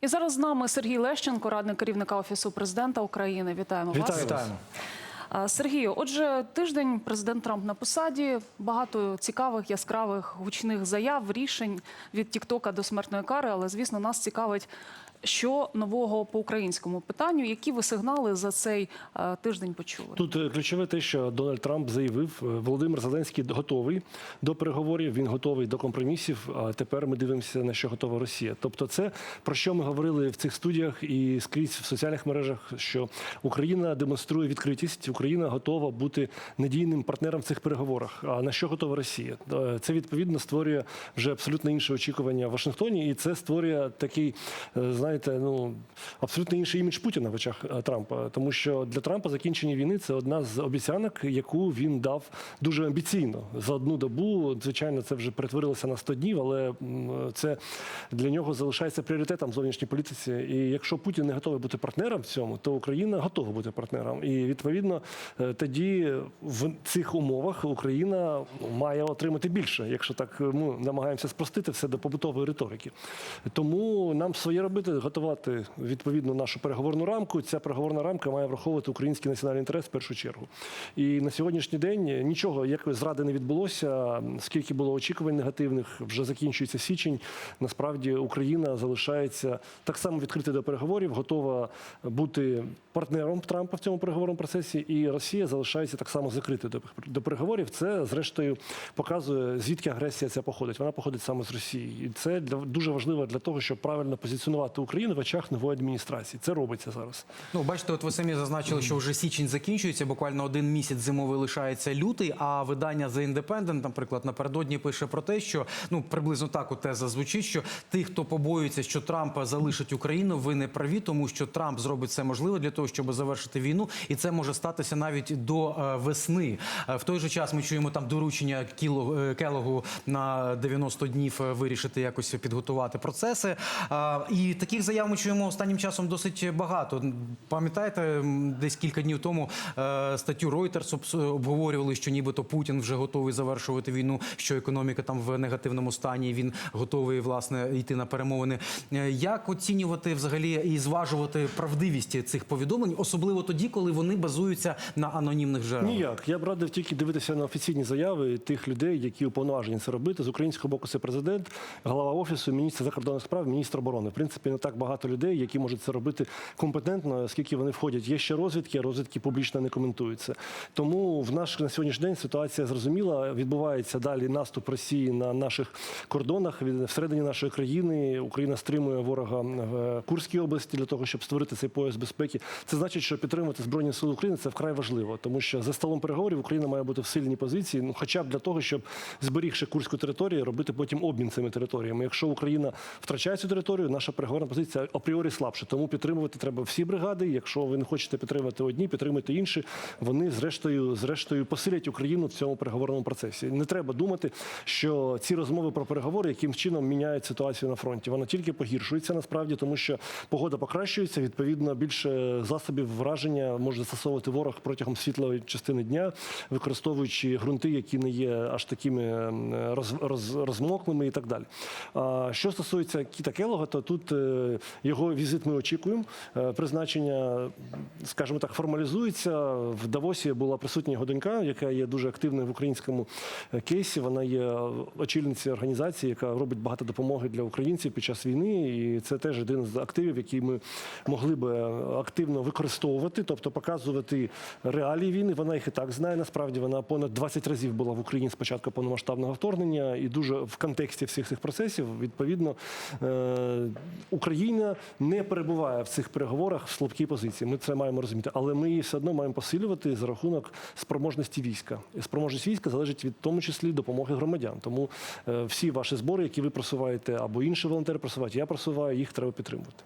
І зараз з нами Сергій Лещенко, радник керівника офісу президента України. Вітаємо вас. Вітаємо. Сергію, отже, тиждень президент Трамп на посаді. Багато цікавих, яскравих, гучних заяв, рішень від Тіктока до смертної кари. Але звісно, нас цікавить, що нового по українському питанню. Які ви сигнали за цей е, тиждень почули? Тут е, ключове те, що Дональд Трамп заявив, е, Володимир Зеленський готовий до переговорів, він готовий до компромісів. А тепер ми дивимося на що готова Росія. Тобто, це про що ми говорили в цих студіях і скрізь в соціальних мережах, що Україна демонструє відкритість, Україна готова бути надійним партнером в цих переговорах. А на що готова Росія? Це відповідно створює вже абсолютно інше очікування в Вашингтоні, і це створює такий, е, знаєте, ну абсолютно інший імідж Путіна в очах е, Трампа, тому що для Трампа закінчення війни це одна з обіцянок, яку він дав дуже амбіційно за одну добу. Звичайно, це вже перетворилося на 100 днів, але це для нього залишається пріоритетом в зовнішній політиці. І якщо Путін не готовий бути партнером в цьому, то Україна готова бути партнером. І відповідно е, тоді в цих умовах Україна має отримати більше, якщо так е, ми намагаємося спростити все до побутової риторики. Тому нам своє робити, готувати відповідно нашу переговорну рамку. Ця переговорна рамка має враховувати український національний інтерес в першу чергу. І на сьогоднішній день нічого якої зради не відбулося. Скільки було очікувань негативних, вже закінчується січень. Насправді Україна залишається так само відкрита до переговорів, готова бути партнером Трампа в цьому переговорному процесі. І Росія залишається так само закритою до, переговорів. Це зрештою показує звідки агресія ця походить. Вона походить саме з Росії, і це для дуже важливо для того, щоб правильно позиціонувати Україну в очах нової адміністрації. Це робиться зараз. Ну, бачите, от ви самі зазначили, що вже січень закінчується, буквально один місяць зимовий лишається лютий. А видання The Independent, наприклад, напередодні пише про те, що ну приблизно так от теза звучить, що тих, хто побоюється, що Трамп залишить Україну, ви не праві, тому що Трамп зробить все можливе для того, щоб завершити війну, і це може статися навіть до е, весни. Е, В той же час ми чуємо там доручення е, Келогу на 90 днів вирішити якось підготувати процеси. І таких заяв ми чуємо останнім часом досить багато. Пам'ятаєте, десь кілька днів тому е, статтю Reuters обговорювали, що нібито Путін вже готовий завершувати війну, що економіка там в негативному стані. Він готовий власне йти на перемовини. Е, Як оцінювати взагалі і зважувати правдивість цих повідомлень, особливо тоді, коли вони базуються на анонімних джерелах? Ніяк. Я б радив тільки дивитися на офіційні заяви тих людей, які уповноважені це робити. З українського боку це президент, голова офісу, міністр закордонних справ, міністр оборони. В принципі, не так багато людей, які можуть це робити компетентно, оскільки вони входять. Є ще розвідки, а розвідки публічно не коментуються. Тому в наш на сьогоднішній день ситуація зрозуміла. Відбувається далі наступ Росії на наших кордонах від всередині нашої країни. Україна стримує ворога в Курській області для того, щоб створити цей пояс безпеки. Це значить, що підтримувати збройні сили України це вкрай важливо, тому що за столом переговорів Україна має бути в сильній позиції, ну хоча б для того, щоб зберігши курську територію, робити потім обмін цими територіями. Якщо Україна втрачає цю територію, наша переговорна позиція апріорі слабша. Тому підтримувати треба всі бригади. Якщо ви не хочете підтримати одні, підтримуйте інші. Вони зрештою, зрештою посилять Україну в цьому переговорному процесі. Не треба думати, що ці розмови про переговори яким чином міняють ситуацію на фронті. Вона тільки погіршується насправді, тому що погода покращується. Відповідно, більше засобів враження може застосовувати ворог протягом світлої частини дня, використовуючи ґрунти, які не є аж такими ем, роз, роз, розмоклими і так далі. А що стосується Кіта то тут е, його візит ми очікуємо. Е, Призначення, скажімо так, формалізується. В Давосі була присутня його донька, яка є дуже активною в українському е, кейсі. Вона є очільницею організації, яка робить багато допомоги для українців під час війни. І це теж один з активів, який ми могли би активно використовувати, тобто показувати реалії війни. Вона їх і так знає. Насправді вона понад 20 разів була в Україні з початку повномасштабного вторгнення, і дуже в контексті всіх цих процесів відповідно е, Україна не перебуває в цих переговорах в слабкій позиції. Ми це маємо розуміти, але ми її все одно маємо посилювати за рахунок спроможності війська. Спроможність війська залежить від тому числі допомоги громадян. Тому е, всі ваші збори, які ви просуваєте, або інші волонтери просувають, я просуваю, їх треба підтримувати.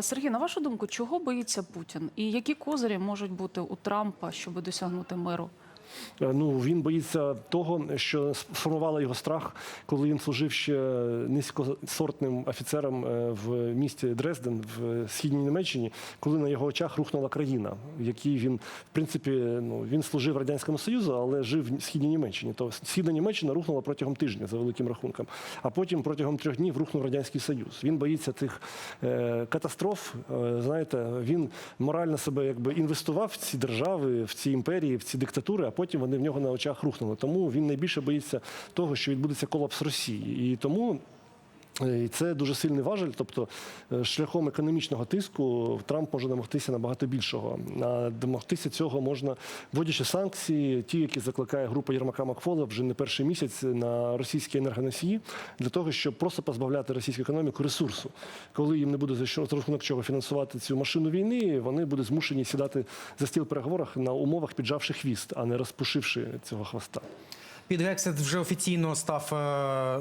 Сергій, на вашу думку, чого боїться Путін? І які козирі можуть бути у Трампа, щоб досягнути миру Ну він боїться того, що сформувала його страх, коли він служив ще низькосортним офіцером е, в місті Дрезден в східній Німеччині, коли на його очах рухнула країна, в якій він в принципі ну він служив радянському союзу, але жив в східній Німеччині. То східна Німеччина рухнула протягом тижня за великим рахунком. А потім протягом трьох днів рухнув радянський союз. Він боїться цих е, катастроф. Е, знаєте, він морально себе якби інвестував в ці держави, в ці імперії, в ці диктатури, потім вони в нього на очах рухнули. Тому він найбільше боїться того, що відбудеться колапс Росії. І тому І це дуже сильний важель. Тобто, е, шляхом економічного тиску Трамп може домогтися набагато більшого. А домогтися цього можна, вводячи санкції, ті, які закликає група Єрмака Макфола вже не перший місяць на російські енергоносії, для того, щоб просто позбавляти російську економіку ресурсу. Коли їм не буде за що за рахунок чого фінансувати цю машину війни, вони будуть змушені сідати за стіл переговорах на умовах піджавши хвіст, а не розпушивши цього хвоста. Під Гексет вже офіційно став е,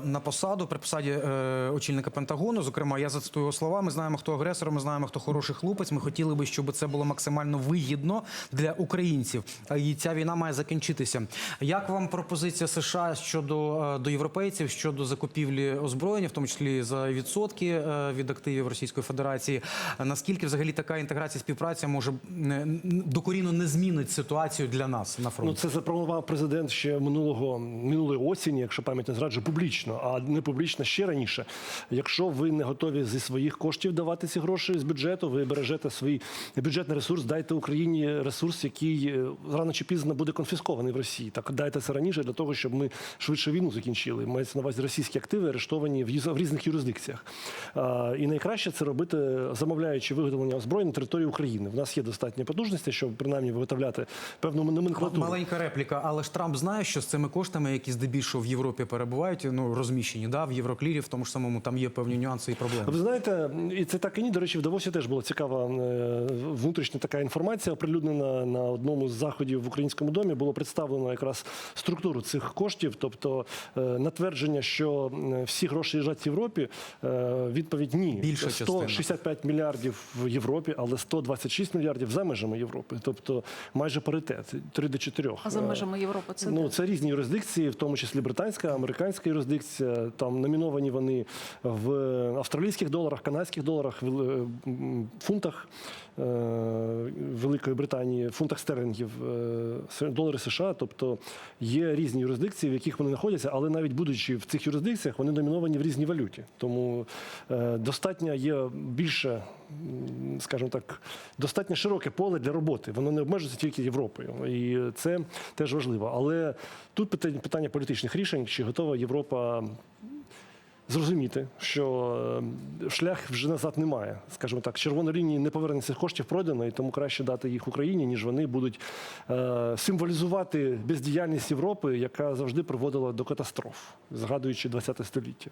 на посаду при посаді е, очільника Пентагону. Зокрема, я зацитую його слова. Ми знаємо, хто агресор, ми знаємо, хто хороший хлопець. Ми хотіли би, щоб це було максимально вигідно для українців. І ця війна має закінчитися. Як вам пропозиція США щодо е, до європейців щодо закупівлі озброєння, в тому числі за відсотки від активів Російської Федерації? Наскільки взагалі така інтеграція співпраця може докорінно не змінить ситуацію для нас на фронті? Ну, це запропонував президент ще минулого минулої осені, якщо пам'ять не зраджує, публічно, а не публічно ще раніше. Якщо ви не готові зі своїх коштів давати ці гроші з бюджету, ви бережете свій бюджетний ресурс, дайте Україні ресурс, який е, рано чи пізно буде конфіскований в Росії. Так дайте це раніше для того, щоб ми швидше війну закінчили. Мається на увазі російські активи арештовані в в різних юрисдикціях. І найкраще це робити, замовляючи виготовлення озброєнь на території України. В нас є достатньо потужності, щоб принаймні виготовляти певну номенклатуру. Маленька репліка, але ж Трамп знає, що з цими коштами, які здебільшого в Європі перебувають, ну розміщені, да, в Євроклірі, в тому ж самому там є певні нюанси і проблеми. Ви знаєте, і це так і ні. До речі, в Давосі теж була цікава е, внутрішня така інформація, оприлюднена на одному з заходів в українському домі. Було представлено якраз структуру цих коштів, тобто е, на твердження, що е, всі гроші лежать в Європі. Відповідь ні. Більша частина. 165 мільярдів в Європі, але 126 мільярдів за межами Європи. Тобто майже паритет 3 до 4. А за межами Європи це Ну, де? це різні юрисдикції, в тому числі британська, американська юрисдикція. Там номіновані вони в австралійських доларах, канадських доларах, в е, фунтах е, Великої Британії, фунтах стерлінгів, е, долари США. Тобто є різні юрисдикції, в яких вони знаходяться, але навіть будучи в цих юрисдикціях, вони номіновані в різній валюті. Тому достатньо є більше, скажімо так, достатньо широке поле для роботи. Воно не обмежується тільки Європою. І це теж важливо. Але тут питання, політичних рішень, чи готова Європа зрозуміти, що е, шлях вже назад немає. Скажімо так, червоної лінії не повернення цих коштів пройдено, і тому краще дати їх Україні, ніж вони будуть е, символізувати бездіяльність Європи, яка завжди приводила до катастроф, згадуючи ХХ століття.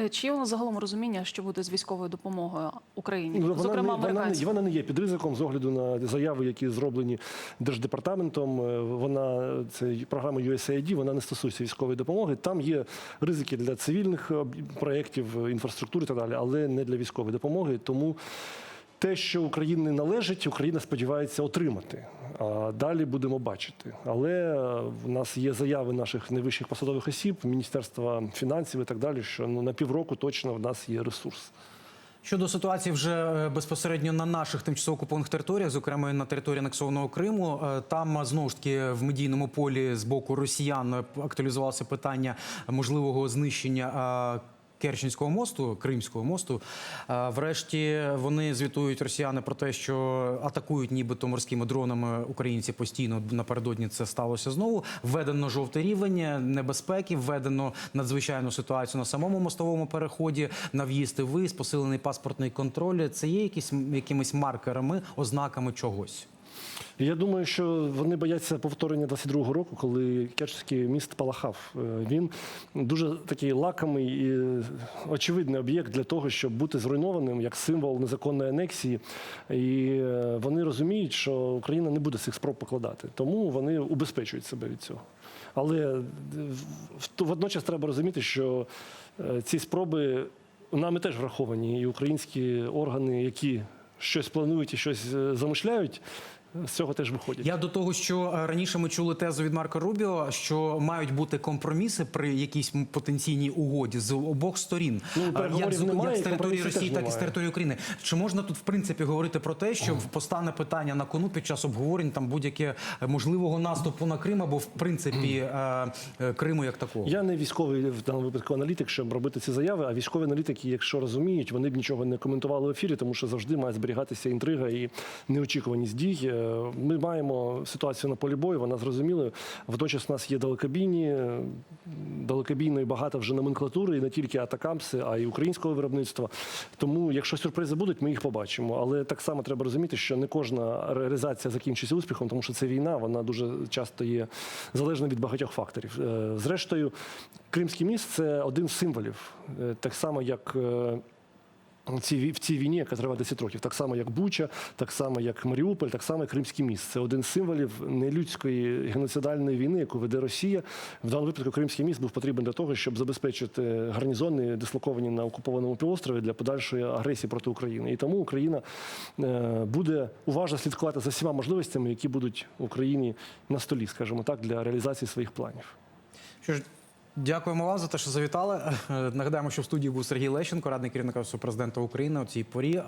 Е, Чи є нас загалом розуміння, що буде з військовою допомогою Україні, Ну, зокрема не, вона, не, вона не є під ризиком з огляду на заяви, які зроблені держдепартаментом. Вона це програма USAID, вона не стосується військової допомоги. Там є ризики для цивільних проєктів, інфраструктури і так далі, але не для військової допомоги. Тому те, що Україні належить, Україна сподівається отримати. А далі будемо бачити. Але е, в нас є заяви наших найвищих посадових осіб, Міністерства фінансів і так далі, що ну на півроку точно в нас є ресурс. Щодо ситуації вже е, безпосередньо на наших тимчасово окупованих територіях, зокрема на території анексованого Криму, е, там е, знову ж таки в медійному полі з боку росіян е, актуалізувалося питання можливого знищення. Керченського мосту, Кримського мосту. Е, Врешті вони звітують росіяни про те, що атакують нібито морськими дронами українці постійно. Напередодні це сталося знову. Введено жовтий рівень небезпеки, введено надзвичайну ситуацію на самому мостовому переході, на в'їзд і виїзд, посилений паспортний контроль. Це є якісь якимись маркерами, ознаками чогось. Я думаю, що вони бояться повторення 22-го року, коли Керченський міст палахав. Е, Він дуже такий лакомий і очевидний об'єкт для того, щоб бути зруйнованим як символ незаконної анексії. І е, вони розуміють, що Україна не буде цих спроб покладати, тому вони убезпечують себе від цього. Але е, водночас треба розуміти, що ці спроби нами теж враховані, і українські органи, які щось планують і щось замишляють, з цього теж виходять. Я до того, що е, раніше ми чули тезу від Марка Рубіо, що мають бути компроміси при якійсь потенційній угоді з обох сторін. Ну, Е, як, з, немає, як з території Росії, так і з території України. Чи можна тут в принципі говорити про те, що постане питання на кону під час обговорень там будь-яке е, можливого наступу на Крим або в принципі Криму як такого? Я не військовий в даному випадку аналітик, щоб робити ці заяви. А військові аналітики, якщо розуміють, вони б нічого не коментували в ефірі, тому що завжди має зберігатися інтрига і неочікуваність дій. Е, Ми маємо ситуацію на полі бою, вона зрозуміла. Водночас у нас є далекобійні, далекобійної багато вже номенклатури, і не тільки атакамси, а й українського виробництва. Тому, якщо сюрпризи будуть, ми їх побачимо. Але так само треба розуміти, що не кожна реалізація закінчиться успіхом, тому що це війна, вона дуже часто є залежна від багатьох факторів. Е, Зрештою, Кримський міст це один з символів, Е, так само як. В цій війні, яка триває 10 років, так само як Буча, так само як Маріуполь, так само як Кримський міст. Це один з символів нелюдської геноцидальної війни, яку веде Росія. В даному випадку Кримський міст був потрібен для того, щоб забезпечити гарнізони, дислоковані на окупованому півострові для подальшої агресії проти України. І тому Україна е, буде уважно слідкувати за всіма можливостями, які будуть в Україні на столі, скажімо так, для реалізації своїх планів. Що ж, дякуємо вам за те, що завітали. Нагадаємо, що в студії був Сергій Лещенко, радник керівника Офісу президента України у цій порі.